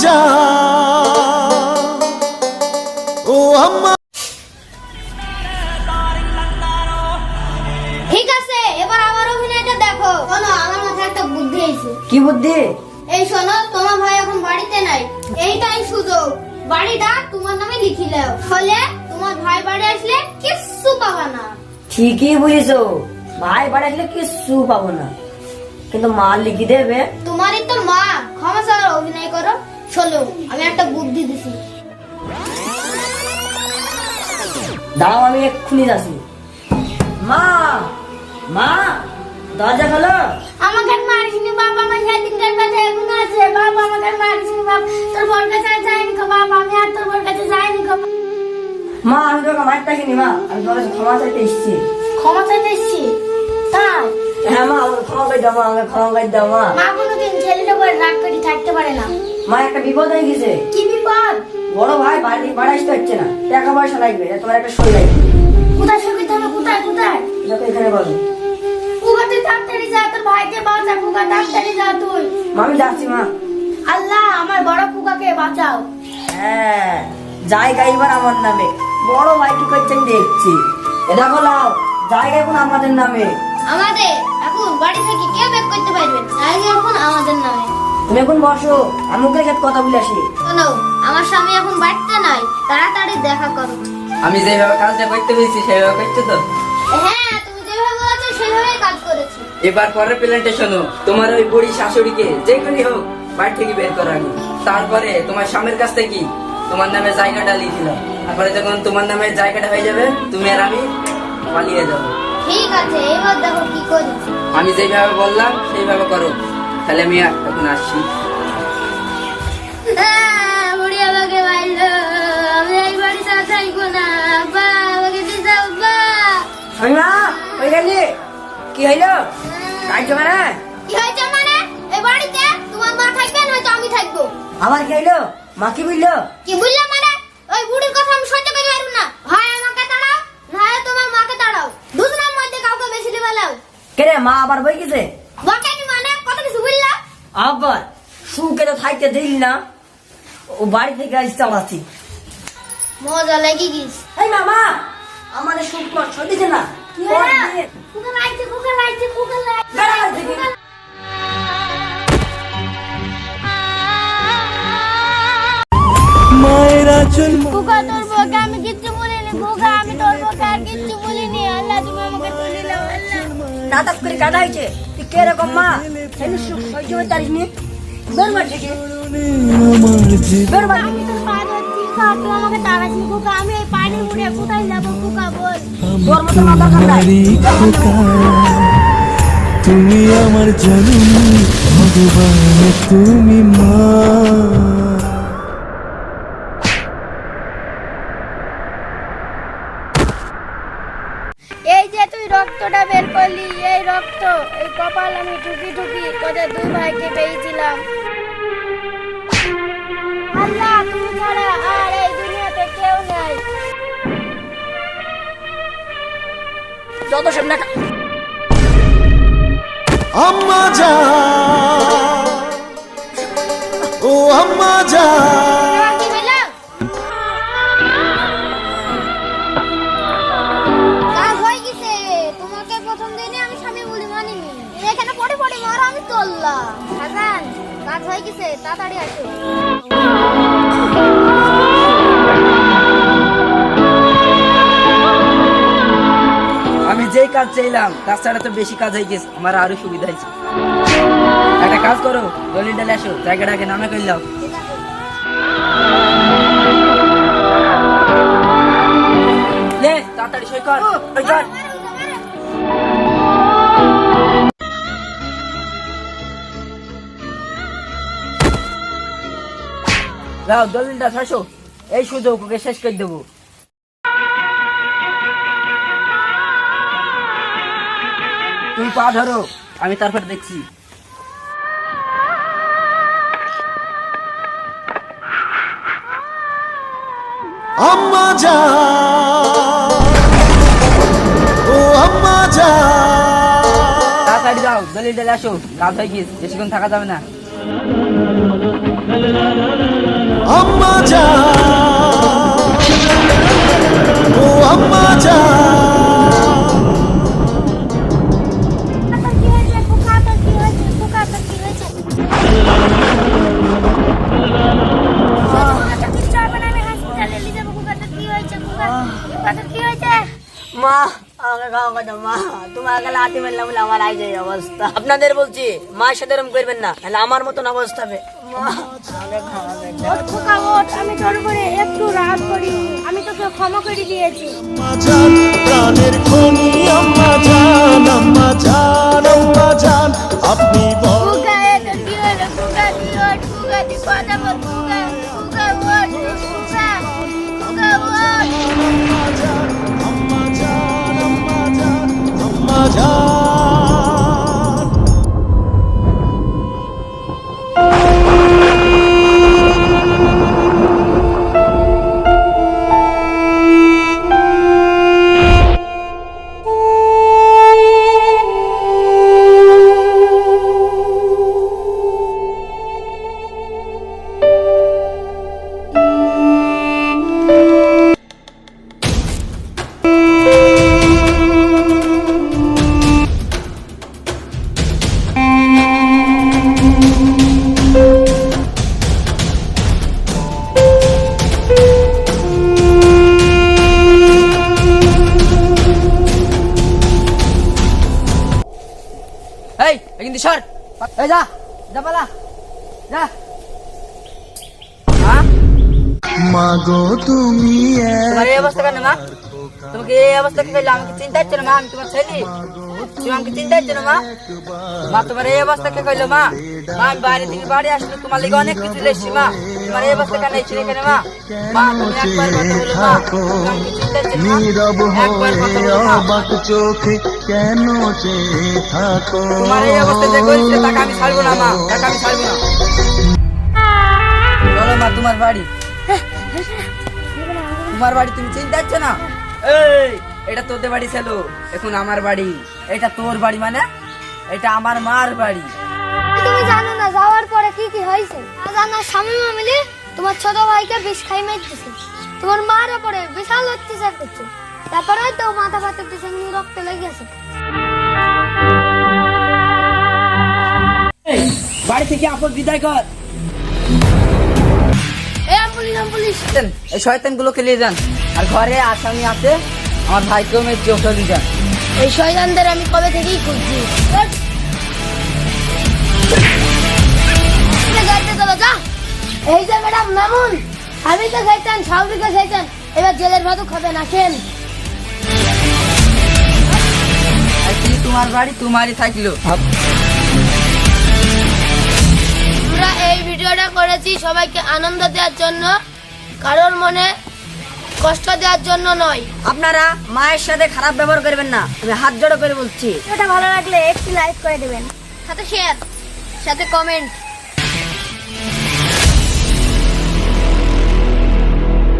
যা ও আম্মা। ঠিক আছে এবার আমার অভিনয়টা দেখো। শোনো আমার মাথায় একটা বুদ্ধি এসেছে। কি বুদ্ধি? এই শোনো তোমার ভাই এখন বাড়িতে নাই। এইটাই সুযোগ। বাড়িটা তোমার নামে লিখি দাও। ফলে তোমার ভাই বাড়ি আসলে কিচ্ছু পাবা না। ঠিকই বুঝেছ। ভাই বাড়ি আসলে কিচ্ছু পাবো না। কিন্তু মাল লিখি দেবে। তোমারই তো মা। ক্ষমা ছাড়া অভিনয় করো। চলো আমি একটা বুদ্ধি দিছি। দাও আমি এক্ষুনি যাচ্ছি। মা মা দরজা খোলো। আমাকে মারিসনি বাবা আমার সেদিনকার কথা এখন আছে? বাবা আমাকে মারিসনি বাবা। তোর বোন কাছে যাইনি গো বাবা। আমি আর তোর বোন কাছে যাইনি গো। মা আমি তোকে মারতে আসিনি মা। আমি কাছে ক্ষমা চাইতে এসেছি। ক্ষমা চাইতে এসছি? তাই? হ্যাঁ মা আমাকে ক্ষমা করে দাও মা। আমাকে ক্ষমা করে দাও মা। মা কোনোদিন ছেলেটা করে রাগ করে থাকতে পারে না। মা একটা বিপদ হয়ে গেছে। কি বিপদ? বড় ভাই বাড়ি বাড়ি আসতে হচ্ছে না। টাকা পয়সা লাগবে তোমার একটা সই লাগবে। কোথায় শুকিয়ে হবে কোথায় কোথায়? দেখো এখানে বলো। কুকা তুই যা তোর ভাইকে বাঁচা কুকা ডাক্তারি যা তুই। আমি যাচ্ছি মা। আল্লাহ আমার বড় কুকাকে বাঁচাও। হ্যাঁ জায়গা এবার আমার নামে। বড় ভাই কি করছেন দেখছি। এটা বলাও জায়গা এখন আমাদের নামে। আমাদের? এখন বাড়ি থেকে কেউ ব্যাক করতে পারবে জায়গা এখন আমাদের নামে। তুমি এখন বসো আমি ওকে সাথে কথা বলে আসি। শোনো আমার স্বামী এখন বাড়িতে নাই তাড়াতাড়ি দেখা করো। আমি যেভাবে কাজটা করতে পেরেছি সেভাবে করছ তো? হ্যাঁ তুমি যেভাবে বলেছ সেভাবেই কাজ করেছি। এবার পরের প্ল্যানটা শোনো তোমার ওই বুড়ি শাশুড়িকে যে হোক বাড়ি থেকে বের করো তারপরে তোমার স্বামীর কাছ থেকে তোমার নামে জায়গাটা লিখিলাম তারপরে যখন তোমার নামে জায়গাটা হয়ে যাবে তুমি আর আমি পালিয়ে যাব। ঠিক আছে এবার দেখো কি করি। আমি যেভাবে বললাম সেইভাবে করো। তাহলে আমি এখন আসছি। কি হইল? কাটছো মানে কি হয়েছে মানে? এই বাড়িতে? তোমার মা থাকবে নয়তো আমি থাকব। আবার কি হইল? মা কি বুঝলো কি বুঝলাম মানে? ওই বুড়ির কথা আমি সহ্য করতে পারব না। হয় আমাকে তাড়াও। নয় তোমার মাকে তাড়াও। দুজনের মধ্যে কাউকে বেশি দিবে লাও কে রে মা আবার বই গেছে বকেনি মানে কত কিছু বুঝলাম আবার সুখে তো থাকতে দিল না ও বাড়ি থেকে আসতে চালাচ্ছি মজা লেগে গিস এই মামা আমাদের সুখ নষ্ট দিছে না। কুকা লাগছে কুকা লাগছে কুকা লাগছে বেড়া বাড়ি থেকে। মায়েরা জন্ম কুকা তোর বউকে আমি কিচ্ছু বলিনি কুকা আমি তোর বউকে আর কিচ্ছু বলিনি। আল্লাহ তুমি আমাকে তুলে আল্লাহ। নাটক করে কাদা হয়েছে। তুই কে মা তুমি আমার জননী ভগবান তুমি মা এই যে তুই রক্তটা বের করলি এই রক্ত এই কপাল আমি ঠুকি ঠুকি তোদের দুই ভাইকে পেয়েছিলাম। আল্লাহ তুমি ছাড়া আর এই দুনিয়াতে কেউ নাই। যত সব না আম্মা যা ও আম্মা যা। কাজ হয়ে গেছে, তাড়াতাড়ি আসো। আমি যেই কাজ চাইলাম, তার ছাড়া তো বেশি কাজ হয়ে গেছে, আমার আরও সুবিধা হয়েছে। একটা কাজ করো দলিল ডালে আসো জায়গাটাকে নামে করলাম তাড়াতাড়ি সই কর। যাও দলিলটা শাসো এই সুযোগ ওকে শেষ করে দেবো। তুমি পা ধরো আমি তারপর দেখছি। আম্মা যা। ও আম্মা যা। তাড়াতাড়ি যাও আসো কাজ হয়ে গিয়েছে বেশিক্ষণ থাকা যাবে না। আম্মা জান ও আম্মা জান কি হয়েছে? মা আমাকে খাওয়া কথা মা। তোমাকে লাঠি মারলাম বলে আমার অবস্থা। আপনাদের বলছি মায়ের সাথে এরকম করবেন না তাহলে আমার মতন অবস্থা হবে। মা আমাকে খাওয়া কথা। খোকা ওঠ আমি তোর উপরে একটু রাগ করি। আমি তোকে ক্ষমা করে দিয়েছি। প্রাণের খনি আম্মা জান আম্মা জান আম্মা জান। আপনি বড় খোকা এ তোর কি হলো? খোকা তুই ওঠ খোকা তুই কথা বল। এই কিন্তু সর। এই যা যা পালা যা। হ্যাঁ? মাগো তুমি এই অবস্থা কেন মা? তোমাকে এই অবস্থা করল? আমাকে চিন্তা হচ্ছে না মা? আমি তোমার ছেলে। তুমি আমাকে চিন্তা হচ্ছে না মা? মা তোমার এই অবস্থা কে করল মা? মা আমি বাইরে থেকে বাড়ি আসলে তোমার লেগে অনেক কিছু লেসছি মা। তোমার এই অবস্থা কেন ছিল কেন মা? মা তুমি একবার কথা বলো মা? নীরব হয়ে অবাক চোখে কেন চেয়ে থাকো? তোমার এই অবস্থা যে করেছে তাকে আমি ছাড়বো না মা। তাকে আমি ছাড়বো না। চলো মা তোমার বাড়ি। তোমার বাড়ি তুমি চিন্তা হচ্ছে না? এই এটা তোদের বাড়ি ছিল এখন আমার বাড়ি। এটা তোর বাড়ি মানে? এটা আমার মার বাড়ি। তুমি জানো না যাওয়ার পরে কি কি হয়েছে? জানা স্বামী মামিলি তোমার ছোট ভাইকে বিষ খাই মেরেছে তোমার মার উপরে বিশাল অত্যাচার করছে। তারপরে তো মাথা পিছনে রক্ত লেগেছে বাড়ি থেকে আপদ বিদায় কর। এ পুলিশ পুলিশ দেন, এই শয়তান গুলোকে নিয়ে যান। আর ঘরে আসামি আছে আমার ভাইকেও মেয়ে চোখে দিয়ে যান। এই শয়তানদের আমি কবে থেকেই খুঁজছি। এই। যে ম্যাডাম মামুন আমি তো খাইতেন সাউরিকে খাইতেন এবার জেলের ভাতও খাবেন আসেন তোমার বাড়ি তোমারই থাকল। আমরা এই ভিডিওটা করেছি সবাইকে আনন্দ দেওয়ার জন্য কারোর মনে কষ্ট দেওয়ার জন্য নয়। আপনারা মায়ের সাথে খারাপ ব্যবহার করবেন না আমি হাত জড়ো করে বলছি। ভিডিওটা ভালো লাগলে একটি লাইক করে দেবেন। সাথে শেয়ার সাথে কমেন্ট